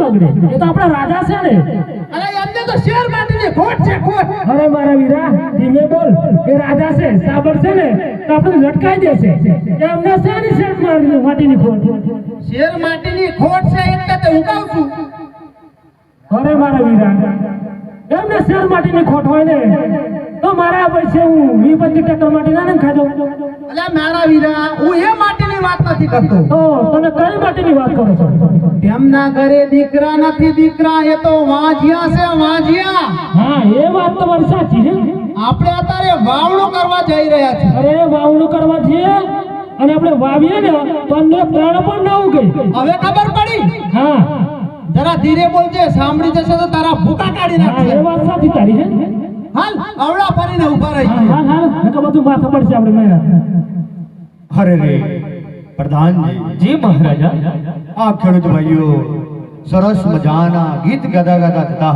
બગડે એ તો આપણા રાજા છે ને. અરે એમને તો શેર માટેની ખોટ છે ખોટ. અરે મારા વીરા ધીમે બોલ એ રાજા છે સાબર છે ને તો આપણે લટકાઈ દેશે. એમને શેની શેર મારી માટીની ખોટ? શેર માટીની ખોટ છે એટલે તો હું કહું છું. અરે મારા વીરા એમને શેર માટીની ખોટ હોય ને તો મારા પૈસે હું વી પચીસ ટકા માટી ના ખાધો. અલ્યા મારા વીરા હું એ માટેની વાત નથી કરતો? તમે કઈ માટીની વાત કરો છો? તેમના ઘરે દીકરા નથી દીકરા એ તો વાંજિયા છે વાંજિયા. હા એ વાત તમારી સાચી છે. આપણે અત્યારે વાવણું કરવા જઈ રહ્યા છે અરે વાવણું કરવા જઈએ અને આપણે વાવીએ ને તો અમને પ્રાણ પણ ના ઉગે. હવે ખબર પડી? હા. જરા ધીરે બોલજે સાંભળી જશે તો તારા ભૂકા કાઢી હા એ વાત સાચી તારી છે. હાલ અવળા ફરીને ઊભા રહી હાલ હા હા નકર બધું માથા પડશે આપણે મહેનત અરે રે. પ્રધાનજી જી મહારાજા આ ખેડૂત ભાઈઓ સરસ મજાના ગીત ગાતા ગાતા જતા